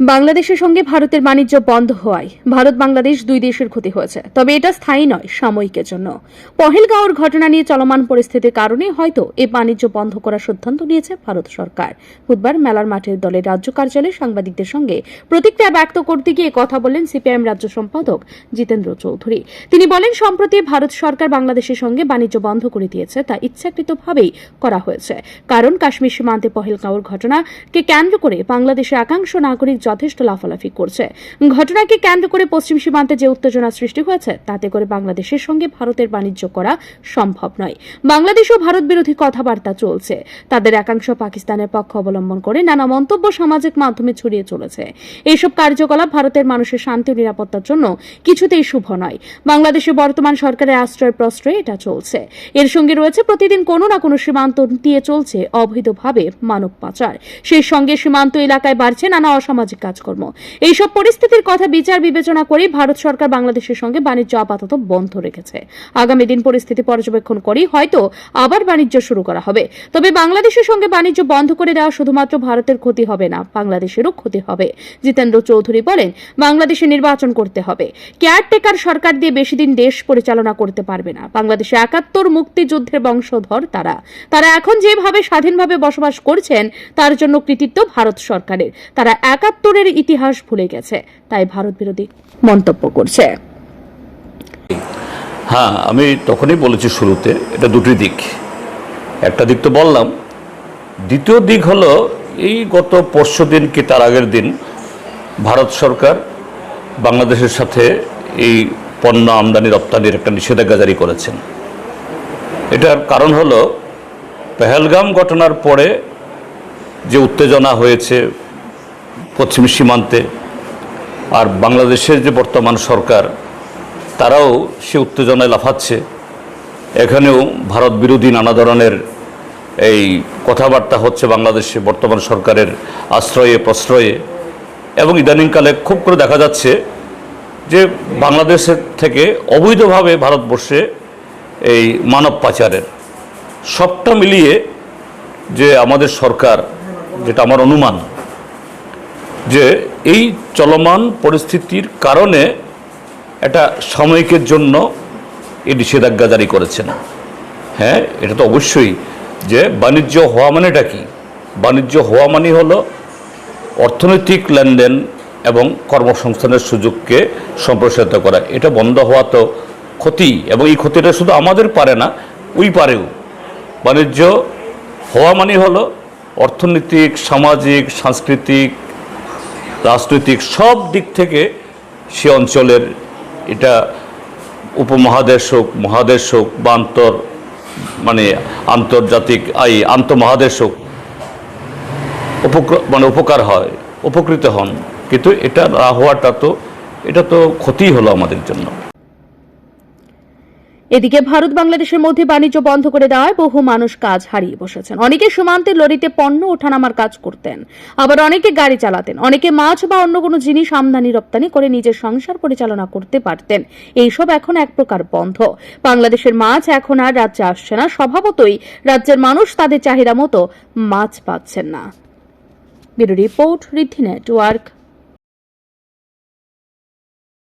বাংলাদেশের সঙ্গে ভারতের বাণিজ্য বন্ধ হওয়ায় ভারত বাংলাদেশ দুই দেশের ক্ষতি হয়েছে। তবে এটা স্থায়ী নয়, সাময়িকের জন্য। পহেলগাঁওর ঘটনা নিয়ে চলমান পরিস্থিতির কারণে হয়তো এই বাণিজ্য বন্ধ করার সিদ্ধান্ত নিয়েছে ভারত সরকার। বুধবার মেলার মাঠের দলের রাজ্য কার্যালয়ে সাংবাদিকদের সঙ্গে প্রতিক্রিয়া ব্যক্ত করতে গিয়ে কথা বলেন সিপিআইএম রাজ্য সম্পাদক জিতেন্দ্র চৌধুরী। তিনি বলেন, সম্প্রতি ভারত সরকার বাংলাদেশের সঙ্গে বাণিজ্য বন্ধ করে দিয়েছে, তা ইচ্ছাকৃতভাবেই করা হয়েছে। কারণ কাশ্মীর সীমান্তে পহেলগাঁওর ঘটনাকে কেন্দ্র করে বাংলাদেশের একাংশ নাগরিক যথেষ্ট লাফালাফি করছে। ঘটনাকে কেন্দ্র করে পশ্চিম সীমান্তে যে উত্তেজনা সৃষ্টি হয়েছে, তাতে করে বাংলাদেশের সঙ্গে ভারতের বাণিজ্য করা সম্ভব নয়। বাংলাদেশ ও ভারত বিরোধী কথাবার্তা চলছে। তাদের একাংশ পাকিস্তানের পক্ষ অবলম্বন করে নানা মন্তব্য সামাজিক মাধ্যমে ছড়িয়ে চলেছে। এইসব কার্যকলাপ ভারতের মানুষের শান্তি ও নিরাপত্তার জন্য কিছুতেই শুভ নয়। বাংলাদেশে বর্তমান সরকারের আশ্রয় প্রশ্রয়ে এটা চলছে। এর সঙ্গে রয়েছে প্রতিদিন কোনো না কোনো সীমান্ত দিয়ে চলছে অবৈধভাবে মানব পাচার। সেই সঙ্গে সীমান্ত এলাকায় বাড়ছে নানা অসামাজিক কাজকর্ম। এইসব পরিস্থিতির কথা বিচার বিবেচনা করে ভারত সরকার বাংলাদেশের সঙ্গে বাণিজ্য আপাতত বন্ধ রেখেছে। আগামী দিন পরিস্থিতি পর্যবেক্ষণ করেই হয়তো আবার বাণিজ্য শুরু করা হবে। তবে বাংলাদেশের সঙ্গে বাণিজ্য বন্ধ করে দেওয়া শুধুমাত্র ভারতের ক্ষতি হবে না, বাংলাদেশেরও ক্ষতি হবে। জিতেন্দ্র চৌধুরী বলেন, বাংলাদেশে নির্বাচন করতে হবে। কেয়ারটেকার সরকার দিয়ে বেশি দিন দেশ পরিচালনা করতে পারবে না। বাংলাদেশে একাত্তর মুক্তিযুদ্ধের বংশধর তারা। তারা এখন যেভাবে স্বাধীনভাবে বসবাস করছেন, তার জন্য কৃতিত্ব ভারত সরকারের। তারা একাত্তরের ইতিহাস ভুলে গেছে, তাই ভারত বিরোধী মন্তব্য করছে। হ্যাঁ আমি তখনই বলেছি শুরুতে, এটা দুটি দিক। একটা দিক তো বললাম। দ্বিতীয় দিক হলো, এই গত পরশু দিন কি তার আগের দিন ভারত সরকার বাংলাদেশের সাথে এই পণ্য আমদানি রপ্তানির একটা নিষেধাজ্ঞা জারি করেছেন। এটার কারণ হলো, পেহেলগাম ঘটনার পরে যে উত্তেজনা হয়েছে পশ্চিম সীমান্তে আর বাংলাদেশের যে বর্তমান সরকার, তারাও সে উত্তেজনায় লাফাচ্ছে। এখানেও ভারত বিরোধী নানা ধরনের এই কথাবার্তা হচ্ছে বাংলাদেশে বর্তমান সরকারের আশ্রয়ে, প্রশ্রয়ে। এবং ইদানিংকালে খুব করে দেখা যাচ্ছে যে বাংলাদেশের থেকে অবৈধভাবে ভারতবর্ষে এই মানব পাচারের সবটা মিলিয়ে যে আমাদের সরকার, যেটা আমার অনুমান যে এই চলমান পরিস্থিতির কারণে একটা সাময়িকের জন্য এই নিষেধাজ্ঞা জারি করেছেন। হ্যাঁ এটা তো অবশ্যই যে বাণিজ্য হওয়া মানেটা কি? বাণিজ্য হওয়া মানে হলো অর্থনৈতিক লেনদেন এবং কর্মসংস্থানের সুযোগকে সম্প্রসারিত করা। এটা বন্ধ হওয়া তো ক্ষতি এবং এই ক্ষতিটা শুধু আমাদের পারে না, ওই পারেও। বাণিজ্য হওয়া মানে হলো অর্থনৈতিক, সামাজিক, সাংস্কৃতিক রাজনৈতিক সব দিক থেকে সে অঞ্চলের এটা উপমহাদেশ হোক, মহাদেশ হোক বা আন্তর মানে আন্তর্জাতিক, আই, আন্তমহাদেশ হোক মানে উপকার হয়, উপকৃত হন। কিন্তু এটা না হওয়াটা তো, এটা তো ক্ষতি হলো আমাদের জন্য। এদিকে ভারত বাংলাদেশের মধ্যে বাণিজ্য বন্ধ করে দেওয়ায় বহু মানুষ কাজ হারিয়ে বসেছেন। অনেকে সীমান্তের লরিতে পণ্য ওঠানামার কাজ করতেন। আবার অনেকে গাড়ি চালাতেন। অনেকে মাছ বা অন্য কোনো জিনিস আমদানি, রপ্তানি করে নিজের সংসার পরিচালনা করতে পারতেন। এইসব এখন এক প্রকার বন্ধ। বাংলাদেশের মাছ এখন আর রাজ্যে আসছে না। স্বভাবতই রাজ্যের মানুষ তাদের চাহিদা মতো মাছ পাচ্ছেন না। Report Riddhi network